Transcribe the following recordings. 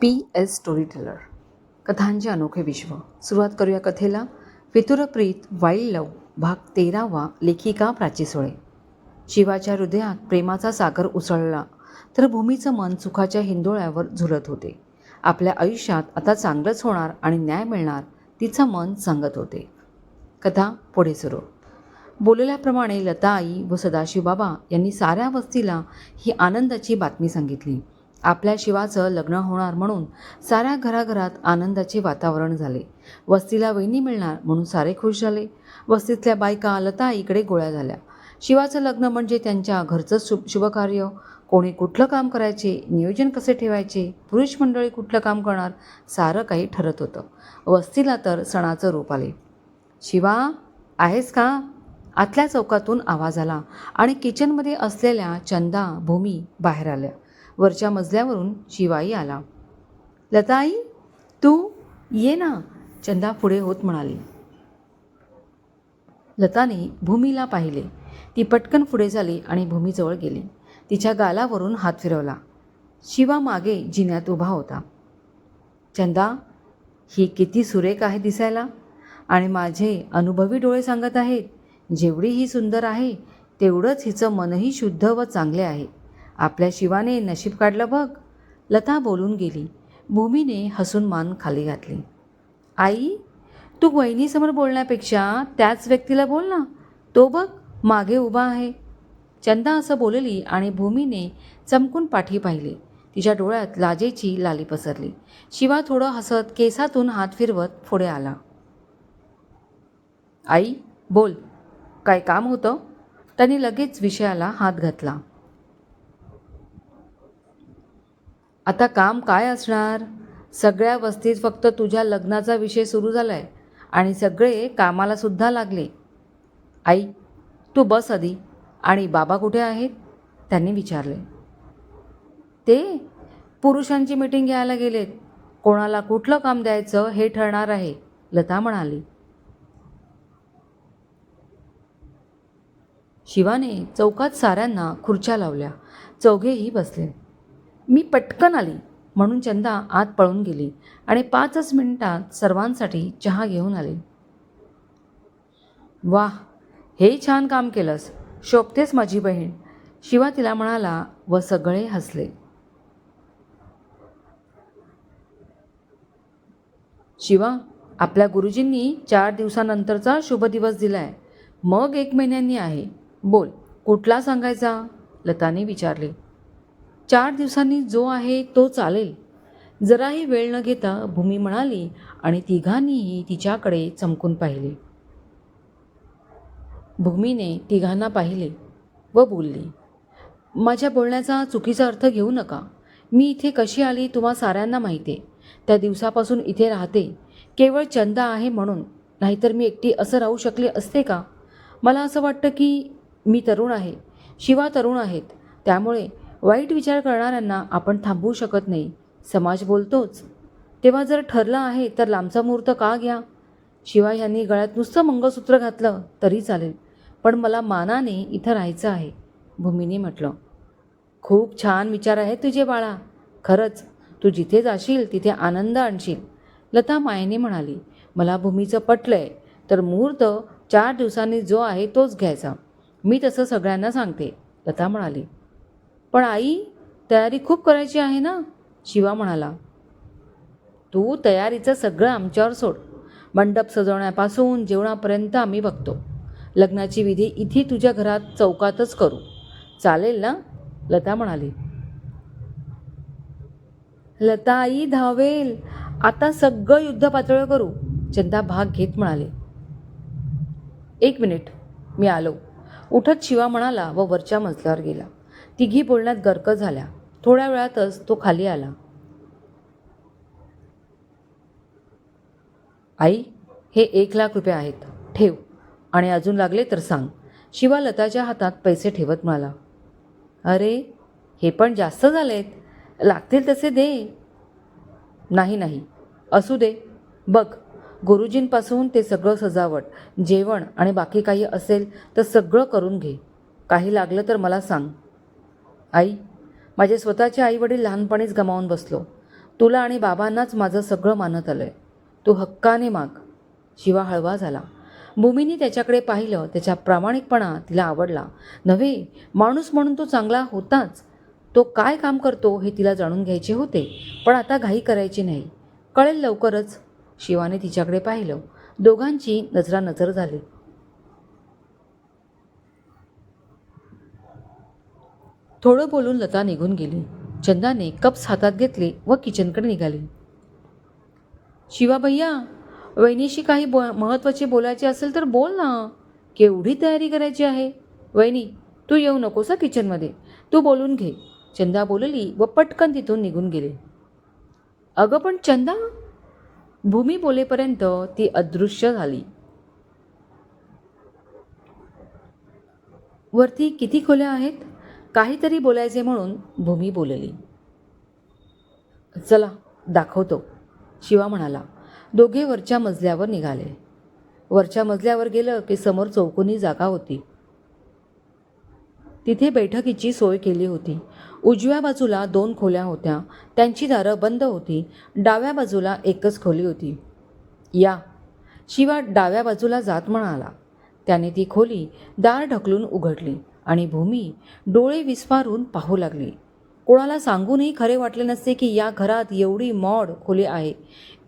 P S story teller कथांचे अनोखे विश्व. सुरुवात करूया कथेला. फितुरप्रीत वाईल्ड लव भाग तेरावा लेखिका प्राची सोळे. शिवाच्या हृदयात प्रेमाचा सागर उसळला तर भूमीचं मन सुखाच्या हिंदोळ्यावर झुलत होते. आपल्या आयुष्यात आता चांगलंच होणार आणि न्याय मिळणार तिचं मन सांगत होते. कथा पुढे सुरू. बोलल्याप्रमाणे लता आई व सदाशिव बाबा यांनी साऱ्या वस्तीला ही आनंदाची बातमी सांगितली. आपल्या शिवाचं लग्न होणार म्हणून साऱ्या घराघरात आनंदाचे वातावरण झाले. वस्तीला वहिनी मिळणार म्हणून सारे खुश झाले. वस्तीतल्या बायका लता इकडे गोळ्या झाल्या. शिवाचं लग्न म्हणजे त्यांच्या घरचं शुभ शुभकार्य. कोणी कुठलं काम करायचे नियोजन कसे ठेवायचे पुरुष मंडळी कुठलं काम करणार सारं काही ठरत होतं. वस्तीला तर सणाचं रूप आले. शिवा आहेस का? आतल्या चौकातून आवाज आला आणि किचनमध्ये असलेल्या चंदा भूमी बाहेर आल्या. वरच्या मजल्यावरून शिवाई आला. लताई तू ये ना चंदा पुढे होत म्हणाली. लताने भूमीला पाहिले. ती पटकन पुढे झाली आणि भूमीजवळ गेली. तिच्या गालावरून हात फिरवला. शिवा मागे जिन्यात उभा होता. चंदा ही किती सुरेख आहे दिसायला. आणि माझे अनुभवी डोळे सांगत आहेत जेवढी ही सुंदर आहे तेवढंच हिचं मनही शुद्ध व चांगले आहे. आपल्या शिवाने नशीब काढलं बघ. लता बोलून गेली. भूमीने हसून मान खाली घातली. आई तू वहिनीसमोर बोलण्यापेक्षा त्याच व्यक्तीला बोल ना. तो बघ मागे उभा आहे. चंदा असं बोलली आणि भूमीने चमकून पाठी पाहिली. तिच्या डोळ्यात लाजेची लाली पसरली. शिवा थोडं हसत केसातून हात फिरवत पुढे आला. आई बोल. काय काम होतं? त्याने लगेच विषयाला हात घातला. आता काम काय असणार? सगळ्या वस्तीत फक्त तुझ्या लग्नाचा विषय सुरू झाला आहे आणि सगळे कामालासुद्धा लागले. आई तू बस आधी. आणि बाबा कुठे आहेत? त्यांनी विचारले. ते पुरुषांची मीटिंग घ्यायला गेलेत. कोणाला कुठलं काम द्यायचं हे ठरणार आहे लता म्हणाली. शिवाने चौकात साऱ्यांना खुर्च्या लावल्या. चौघेही बसले. मी पटकन आली म्हणून चंदा आत पळून गेली आणि पाचच मिनिटात सर्वांसाठी चहा घेऊन आली. वाह हे छान काम केलंस. शोभतेस माझी बहीण. शिवा तिला म्हणाला व सगळे हसले. शिवा आपल्या गुरुजींनी चार दिवसानंतरचा शुभ दिवस दिलाय. मग एक महिन्यांनी आहे. बोल कुठला सांगायचा? लताने विचारले. चार दिवसांनी जो आहे तो चालेल. जराही वेळ न घेता भूमी म्हणाली आणि तिघांनीही तिच्याकडे चमकून पाहिले. भूमीने तिघांना पाहिले व बोलली माझ्या बोलण्याचा चुकीचा अर्थ घेऊ नका. मी इथे कशी आली तुम्हा साऱ्यांना माहिती आहे. त्या दिवसापासून इथे राहते. केवळ चंदा आहे म्हणून. नाहीतर मी एकटी असं राहू शकले असते का? मला असं वाटतं की मी तरुण आहे. शिवा तरुण आहेत. त्यामुळे वाईट विचार करणाऱ्यांना आपण थांबवू शकत नाही. समाज बोलतोच. तेव्हा जर ठरलं आहे तर लांबचा मुहूर्त का घ्या? शिवाय यांनी गळ्यात नुसतं मंगळसूत्र घातलं तरी चालेल. पण मला मानाने इथं राहायचं आहे भूमीने म्हटलं. खूप छान विचार आहेत तुझे बाळा. खरंच तू जिथे जाशील तिथे आनंद आणशील. लता मायेने म्हणाली मला भूमीचं पटलंय तर मुहूर्त चार दिवसांनी जो आहे तोच घ्यायचा. मी तसं सगळ्यांना सांगते. लता म्हणाली पण आई तयारी खूप करायची आहे ना? शिवा म्हणाला. तू तयारीचं सगळं आमच्यावर सोड. मंडप सजवण्यापासून जेवणापर्यंत आम्ही बघतो. लग्नाची विधी इथे तुझ्या घरात चौकातच करू. चालेल ना? लता म्हणाली. लता आई धावेल. आता सगळं युद्ध पातळ करू. चंदा भाग घेत म्हणाले. एक मिनिट. मी आलो. उठत शिवा म्हणाला व वरच्या मजल्यावर गेला. तिघी बोलण्यात गर्क झाल्या. थोड्या वेळातच तो खाली आला. आई हे एक लाख रुपये आहेत. ठेव. आणि अजून लागले तर सांग. शिवा लताच्या हातात पैसे ठेवत म्हणाला. अरे हे पण जास्त झालेत. लागतील तसे दे. नाही नाही. असू दे. बघ गुरुजींपासून ते सगळं सजावट जेवण आणि बाकी काही असेल तर सगळं करून घे. काही लागलं तर मला सांग. आई माझे स्वतःचे आईवडील लहानपणीच गमावून बसलो. तुला आणि बाबांनाच माझं सगळं मानत आलं आहे तू हक्काने माग. शिवा हळवा झाला. भूमीने त्याच्याकडे पाहिलं त्याचा प्रामाणिकपणा तिला आवडला. नव्हे माणूस म्हणून तो चांगला होताच. तो काय काम करतो हे तिला जाणून घ्यायचे होते पण आता घाई करायची नाही. कळेल लवकरच. शिवाने तिच्याकडे पाहिलं. दोघांची नजरा नजर झाली. थोडं बोलून लता निघून गेली. चंदाने कप्स हातात घेतले व किचनकडे निघाली. शिवा भैया वहिनीशी काही बो महत्त्वाचे बोलायचे असेल तर बोल ना. केवढी तयारी करायची आहे? वहिनी तू येऊ नकोस किचनमध्ये. तू बोलून घे. चंदा बोलली व पटकन तिथून निघून गेले. अगं पण चंदा भूमी बोलेपर्यंत ती अदृश्य झाली. वरती किती खोल्या आहेत? काहीतरी बोलायचे म्हणून भूमी बोलली. चला दाखवतो. शिवा म्हणाला. दोघे वरच्या मजल्यावर निघाले. वरच्या मजल्यावर गेलं की समोर चौकोनी जागा होती. तिथे बैठकीची सोय केली होती. उजव्या बाजूला दोन खोल्या होत्या. त्यांची दारं बंद होती. डाव्या बाजूला एकच खोली होती. या. शिवा डाव्या बाजूला जात म्हणाला. त्याने ती खोली दार ढकलून उघडली. आणि भूमी डोळे विस्फारून पाहू लागली. कोणाला सांगूनही खरे वाटले नसते की या घरात एवढी मॉड खोली आहे.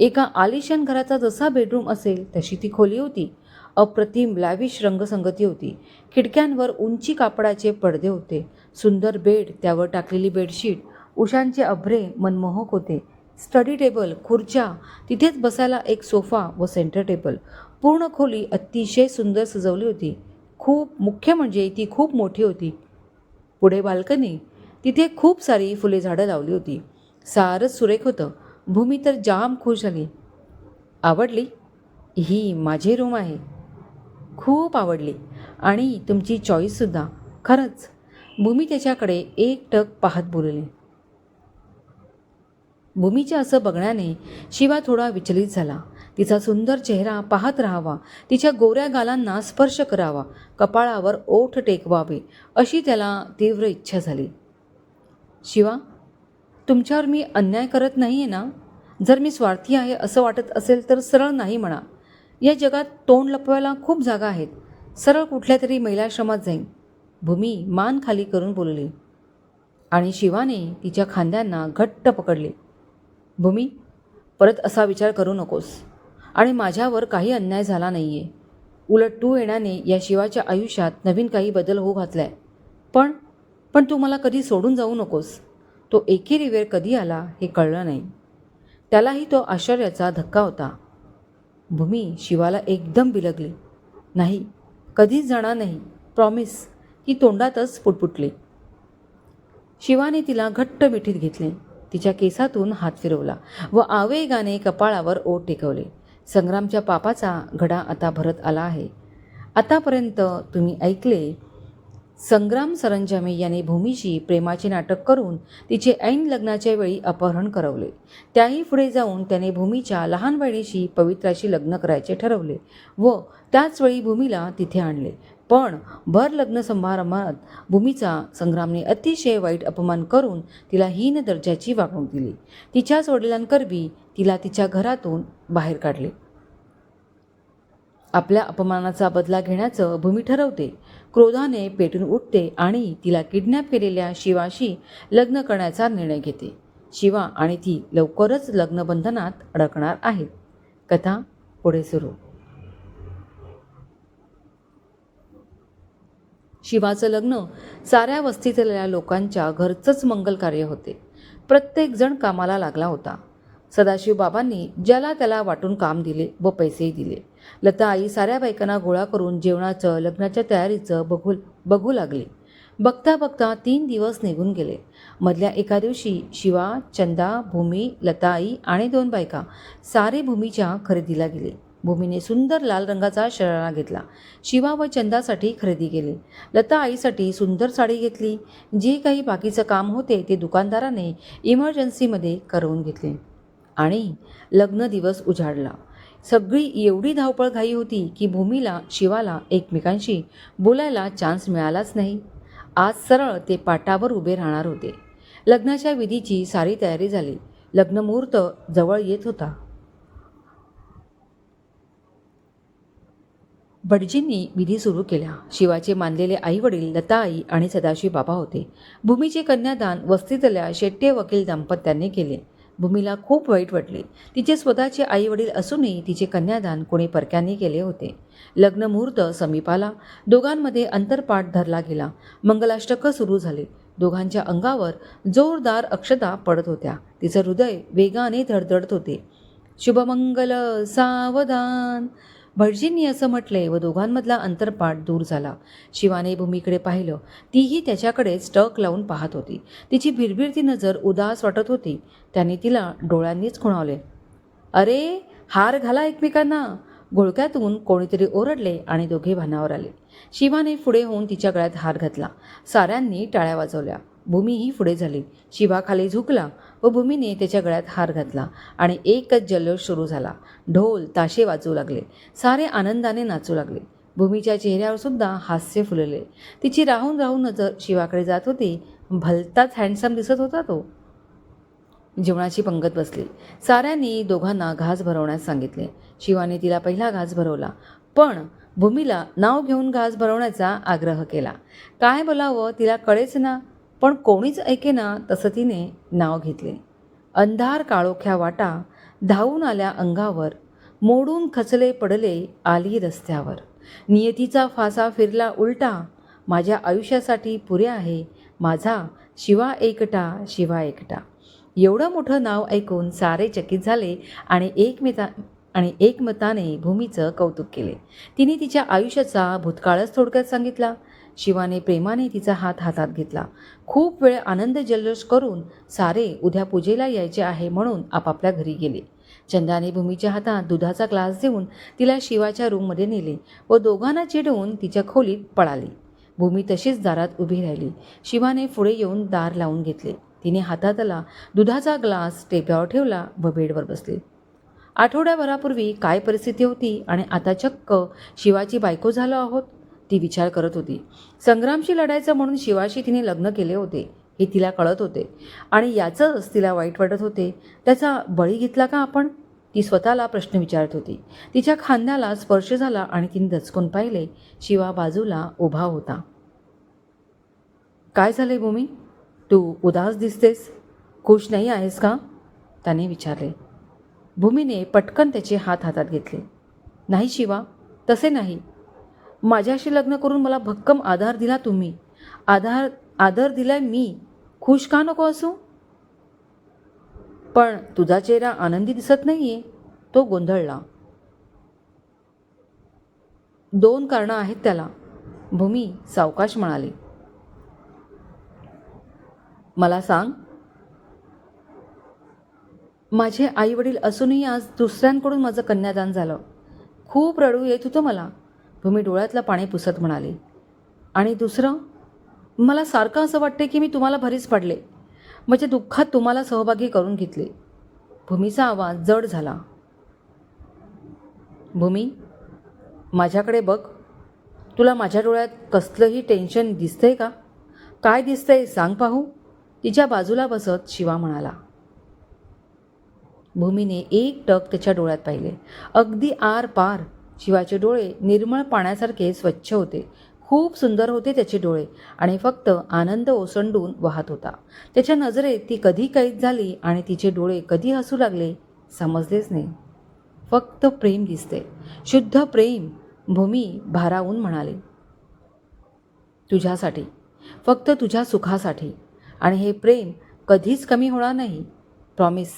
एका आलिशान घराचा जसा बेडरूम असेल तशी ती खोली होती. अप्रतिम लॅविश रंगसंगती होती. खिडक्यांवर उंची कापडाचे पडदे होते. सुंदर बेड त्यावर टाकलेली बेडशीट उशांचे अभ्रे मनमोहक होते. स्टडी टेबल खुर्च्या तिथेच बसायला एक सोफा व सेंटर टेबल. पूर्ण खोली अतिशय सुंदर सजवली होती. खूप मुख्य म्हणजे ती खूप मोठी होती. पुढे बाल्कनी तिथे खूप सारी फुले झाडं लावली होती. सारंच सुरेख होतं. भूमी तर जाम खुश झाली. आवडली? ही माझी रूम आहे. खूप आवडली. आणि तुमची चॉईससुद्धा खरंच भूमी त्याच्याकडे एक टक पाहत बोलली. भूमीच्या असं बघण्याने शिवा थोडा विचलित झाला. तिचा सुंदर चेहरा पाहत राहावा. तिच्या गोऱ्या गालांना स्पर्श करावा. कपाळावर ओठ टेकवावे. अशी त्याला तीव्र इच्छा झाली. शिवा तुमच्यावर मी अन्याय करत नाही आहे ना? जर मी स्वार्थी आहे असं वाटत असेल तर सरळ नाही म्हणा. या जगात तोंड लपवायला खूप जागा आहेत. सरळ कुठल्या तरी महिलाश्रमात जाईन. भूमी मान खाली करून बोलली. आणि शिवाने तिच्या खांद्यांना घट्ट पकडले. भूमी परत असा विचार करू नकोस. आणि माझ्यावर काही अन्याय झाला नाही आहे उलट तू येण्याने या शिवाच्या आयुष्यात नवीन काही बदल होऊ घातलाय. पण पण तू मला कधी सोडून जाऊ नकोस. तो एकेरी वेळ कधी आला हे कळलं नाही. त्यालाही तो आश्चर्याचा धक्का होता. भूमी शिवाला एकदम बिलगली. नाही कधीच जाणार नाही. प्रॉमिस ही तोंडातच पुटपुटली. शिवाने तिला घट्ट मिठीत घेतले. तिच्या केसातून हात फिरवला व आवेगाने कपाळावर ओट टेकवले. संग्रामच्या पापाचा घडा आता भरत आला आहे. आतापर्यंत तुम्ही ऐकले संग्राम सरंजामे याने भूमीशी प्रेमाचे नाटक करून तिचे ऐन लग्नाच्या वेळी अपहरण करवले. त्याही पुढे जाऊन त्याने भूमीच्या लहान बहिणीशी पवित्राशी लग्न करायचे ठरवले व त्याचवेळी भूमीला तिथे आणले. पण भर लग्न समारंभात भूमीचा संग्रामने अतिशय वाईट अपमान करून तिला हीन दर्जाची वागणूक दिली. तिच्याच वडिलांकरवी तिला तिच्या घरातून बाहेर काढले. आपल्या अपमानाचा बदला घेण्याचं भूमी ठरवते. क्रोधाने पेटून उठते आणि तिला किडनॅप केलेल्या शिवाशी लग्न करण्याचा निर्णय घेते. शिवा आणि ती लवकरच लग्नबंधनात अडकणार आहेत कथा पुढे सुरू. शिवाचं लग्न साऱ्या वस्तीतल्या लोकांच्या घरचंच मंगल कार्य होते. प्रत्येकजण कामाला लागला होता. सदाशिव बाबांनी ज्याला त्याला वाटून काम दिले व पैसेही दिले. लता आई साऱ्या बायकांना गोळा करून जेवणाचं लग्नाच्या तयारीचं बघू बघू लागली. बघता बघता तीन दिवस निघून गेले. मधल्या एका दिवशी शिवा चंदा भूमी लताई आणि दोन बायका सारे भूमीच्या खरेदीला गेले. भूमीने सुंदर लाल रंगाचा शरारा घेतला. शिवा व चंदासाठी खरेदी केली. लता आईसाठी सुंदर साडी घेतली. जे काही बाकीचं काम होते ते दुकानदाराने इमर्जन्सीमध्ये करवून घेतले. आणि लग्न दिवस उजाडला. सगळी एवढी धावपळ घाई होती की भूमीला शिवाला एकमेकांशी बोलायला चान्स मिळालाच नाही. आज सरळ ते पाटावर उभे राहणार होते. लग्नाच्या विधीची सारी तयारी झाली. लग्नमुहूर्त जवळ येत होता. भटजींनी विधी सुरू केला शिवाचे मानलेले आईवडील आई आणि सदाशिव बाबा होते. भूमीचे कन्यादान वस्तीतल्या शेट्टे वकील दाम्पत्यांनी केले. भूमीला खूप वाईट वाटले. तिचे स्वतःचे आईवडील असूनही तिचे कन्यादान कोणी परक्यांनी केले होते. लग्नमुहूर्त समीपाला. दोघांमध्ये अंतरपाठ धरला गेला. मंगलाष्टकं सुरू झाले. दोघांच्या अंगावर जोरदार अक्षता पडत होत्या. तिचं हृदय वेगाने धडधडत होते. शुभमंगल सावधान. भटजींनी असं म्हटले व दोघांमधला अंतरपाठ दूर झाला. शिवाने भूमीकडे पाहिलं. तीही त्याच्याकडे स्टक लावून पाहत होती. तिची भिरभिरती नजर उदास वाटत होती. त्याने तिला डोळ्यांनीच खुणावले. अरे हार घाला एकमेकांना. घोळक्यातून कोणीतरी ओरडले आणि दोघे भानावर आले. शिवाने पुढे होऊन तिच्या गळ्यात हार घातला. साऱ्यांनी टाळ्या वाजवल्या. भूमीही पुढे झाली. शिवा खाली झुकला व भूमीने त्याच्या गळ्यात हार घातला आणि एकच जल्लोष सुरू झाला. ढोल ताशे वाचू लागले. सारे आनंदाने नाचू लागले. भूमीच्या चेहऱ्यावर सुद्धा हास्य फुलले. तिची राहून राहून नजर शिवाकडे जात होती. भलताच हँडसम दिसत होता तो. जेवणाची पंगत बसली. साऱ्यांनी दोघांना घास भरवण्यास सांगितले. शिवाने तिला पहिला घास भरवला. पण भूमीला नाव घेऊन घास भरवण्याचा आग्रह केला. काय बोलावं तिला कळेच ना. पण कोणीच ऐकेना तसं तिने नाव घेतले. अंधार काळोख्या वाटा धावून आल्या अंगावर मोडून खचले पडले आली रस्त्यावर. नियतीचा फासा फिरला उलटा माझ्या आयुष्यासाठी पुरे आहे माझा शिवा एकटा शिवा एकटा. एवढं मोठं नाव ऐकून सारे चकित झाले आणि एकमेता आणि एकमताने भूमीचं कौतुक केले. तिने तिच्या आयुष्याचा भूतकाळच थोडक्यात सांगितला. शिवाने प्रेमाने तिचा हात हातात घेतला. खूप वेळ आनंद जल्लोष करून सारे उद्या पूजेला यायचे आहे म्हणून आपापल्या घरी गेले. चंदाने भूमीच्या हातात दुधाचा ग्लास देऊन तिला शिवाच्या रूममध्ये नेले व दोघांना चिडवून तिच्या खोलीत पळाली. भूमी तशीच दारात उभी राहिली. शिवाने पुढे येऊन दार लावून घेतले. तिने हातातला दुधाचा ग्लास टेप्यावर ठेवला व बेडवर बसले. आठवड्याभरापूर्वी काय परिस्थिती होती आणि आता चक्क शिवाची बायको झालो आहोत? ती विचार करत होती. संग्रामशी लढायचं म्हणून शिवाशी तिने लग्न केले होते हे तिला कळत होते. आणि याचंच तिला वाईट वाटत होते. त्याचा बळी घेतला का आपण? ती स्वतःला प्रश्न विचारत होती. तिच्या खांद्याला स्पर्श झाला आणि तिने दचकून पाहिले शिवा बाजूला उभा होता. काय झाले भूमी? तू उदास दिसतेस? खुश नाही आहेस का? त्याने विचारले. भूमीने पटकन त्याचे हात हातात घेतले. नाही शिवा तसे नाही. माझ्याशी लग्न करून मला भक्कम आधार दिला तुम्ही. आधार आदर दिलाय मी. खुश का नको असू? पण तुझा चेहरा आनंदी दिसत नाहीये. तो गोंधळला. दोन कारणं आहेत त्याला. भूमी सावकाश म्हणाली. मला सांग. माझे आई वडील असूनही आज दुसऱ्यांकडून माझं कन्यादान झालं. खूप रडू येत होतं मला. भूमी डोळ्यातलं पाणी पुसत म्हणाली. आणि दुसरं मला सारखं असं वाटते की मी तुम्हाला भरीच पडले. म्हणजे दुःखात तुम्हाला सहभागी करून घेतले. भूमीचा आवाज जड झाला. भूमी माझ्याकडे बघ. तुला माझ्या डोळ्यात कसलंही टेन्शन दिसतंय का? काय दिसतंय सांग पाहू. तिच्या बाजूला बसत शिवा म्हणाला. भूमीने एक टक त्याच्या डोळ्यात पाहिले. अगदी आर पार शिवाचे डोळे निर्मळ पाण्यासारखे स्वच्छ होते. खूप सुंदर होते त्याचे डोळे आणि फक्त आनंद ओसंडून वाहत होता. त्याच्या नजरेत ती कधी कैद झाली आणि तिचे डोळे कधी हसू लागले समजलेच नाही. फक्त प्रेम दिसते. शुद्ध प्रेम भूमी भारावून म्हणाले तुझ्यासाठी फक्त तुझ्या सुखासाठी. आणि हे प्रेम कधीच कमी होणार नाही. प्रॉमिस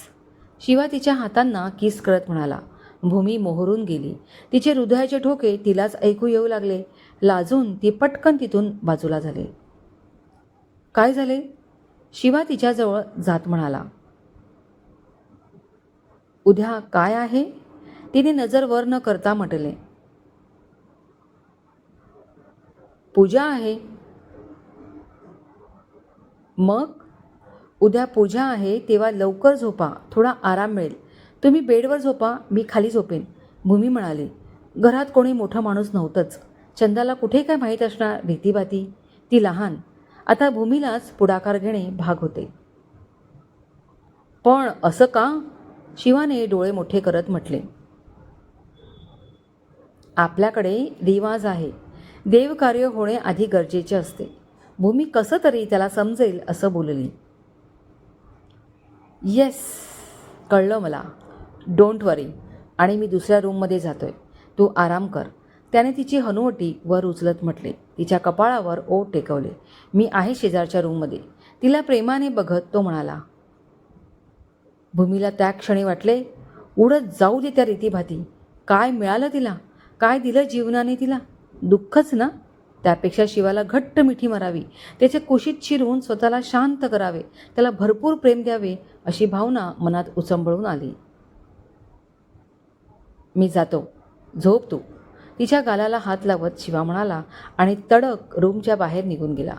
शिवा तिच्या हातांना किस करत म्हणाला भूमी मोहरून गेली. तिचे हृदयाचे ठोके तिलाच ऐकू येऊ लागले. लाजून ती पटकन तिथून बाजूला झाले. काय झाले? शिवा तिच्याजवळ जात म्हणाला. उद्या काय आहे? तिने नजर वर न करता म्हटले. पूजा आहे. मग? उद्या पूजा आहे तेव्हा लवकर झोपा थोडा आराम मिळेल. तुम्ही बेडवर झोपा मी खाली झोपेन. भूमी म्हणाली घरात कोणी मोठा माणूस नव्हतंच. चंदाला कुठे काय माहीत असणार? भीतीभाती. ती लहान. आता भूमीलाच पुढाकार घेणे भाग होते. पण असं का? शिवाने डोळे मोठे करत म्हटले. आपल्याकडे रिवाज आहे. देवकार्य होणे आधी गरजेचे असते. भूमी कसं तरी त्याला समजेल असं बोलली. येस. कळलं मला. Don't worry. आणि मी दुसऱ्या रूममध्ये जातो आहे तू आराम कर. त्याने तिची हनुवटी वर उचलत म्हटले. तिच्या कपाळावर ओ टेकवले. मी आहे शेजारच्या रूममध्ये. तिला प्रेमाने बघत तो म्हणाला भूमीला त्या क्षणी वाटले उडत जाऊ दे त्या रीतीभाती काय मिळालं तिला? काय दिलं जीवनाने तिला? दुःखच ना? त्यापेक्षा शिवाला घट्ट मिठी मारावी. त्याचे कुशीत शिरवून स्वतःला शांत करावे. त्याला भरपूर प्रेम द्यावे अशी भावना मनात उचंबळून आली. मी जातो. झोप तू. तिच्या गालाला हात लावत शिवा म्हणाला आणि तडक रूमच्या बाहेर निघून गेला.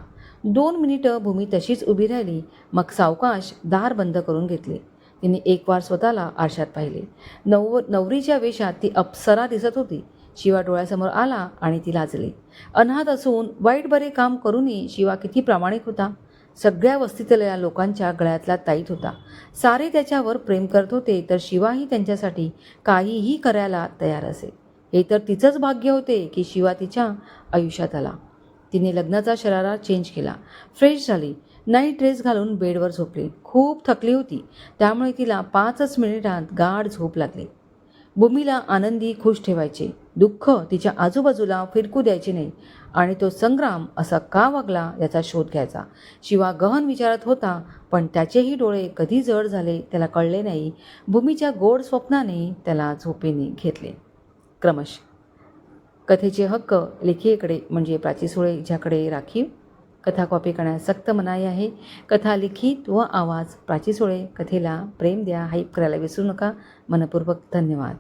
दोन मिनिटं भूमी तशीच उभी राहिली. मग सावकाश दार बंद करून घेतले. तिने एक वार स्वतःला आरशात पाहिले. नव नवरीच्या वेशात ती अप्सरा दिसत होती. शिवा डोळ्यासमोर आला आणि ती लाजली. अनाथ असून वाईट बरे काम करूनही शिवा किती प्रामाणिक होता. सगळ्या वस्तीतल्या लोकांच्या गळ्यातला ताईत होता. सारे त्याच्यावर प्रेम करत होते तर शिवाही त्यांच्यासाठी काहीही करायला तयार असे. हे तर तिचंच भाग्य होते की शिवा तिच्या आयुष्यात आला. तिने लग्नाचा शरारा चेंज केला. फ्रेश झाली. नाईट ड्रेस घालून बेडवर झोपली. खूप थकली होती. त्यामुळे तिला पाचच मिनिटांत गाढ झोप लागली. भूमीला आनंदी खुश ठेवायचे. दुःख तिच्या आजूबाजूला फिरकू द्यायचे नाही. आणि तो संग्राम असा का वागला याचा शोध घ्यायचा. शिवा गहन विचारत होता पण त्याचेही डोळे कधी जड झाले त्याला कळले नाही. भूमीच्या गोड स्वप्नाने त्याला झोपेने घेतले. क्रमश. कथेचे हक्क लेखिकेकडे म्हणजे प्राची सुळे ज्याकडे राखीव कथा कॉपी करण्यास सक्त मनाई आहे. कथा लिखित व आवाज प्राची सोळे. कथेला प्रेम द्या हाईप करायला विसरू नका. मनपूर्वक धन्यवाद.